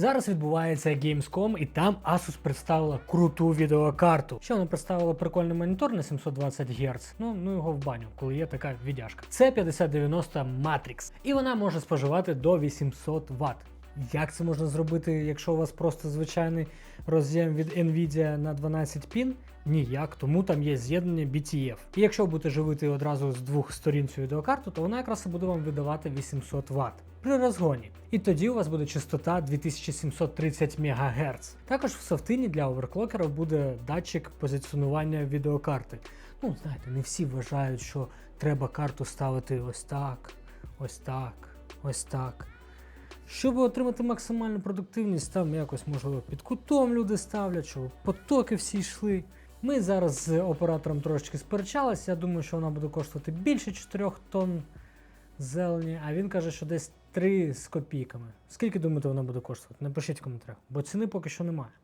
Зараз відбувається Gamescom, і там Asus представила круту відеокарту. Ще вона представила прикольний монітор на 720 Гц. Ну, ну його в баню, коли є така віддяжка. Це 5090 Matrix, і вона може споживати до 800 Вт. Як це можна зробити, якщо у вас просто звичайний роз'єм від Nvidia на 12 пін? Ніяк, тому там є з'єднання BTF. І якщо будете живити одразу з двох сторін цю відеокарту, то вона якраз буде вам видавати 800 Вт при розгоні. І тоді у вас буде частота 2730 МГц. Також в софтині для оверклокера буде датчик позиціонування відеокарти. Ну, знаєте, не всі вважають, що треба карту ставити ось так, ось так, ось так. Щоб отримати максимальну продуктивність, там якось можливо під кутом люди ставлять, щоб потоки всі йшли. Ми зараз з оператором трошечки сперечалися. Я думаю, що вона буде коштувати більше 4 тонн зелені, а він каже, що десь 3 з копійками. Скільки думаєте, вона буде коштувати? Напишіть в коментарях, бо ціни поки що немає.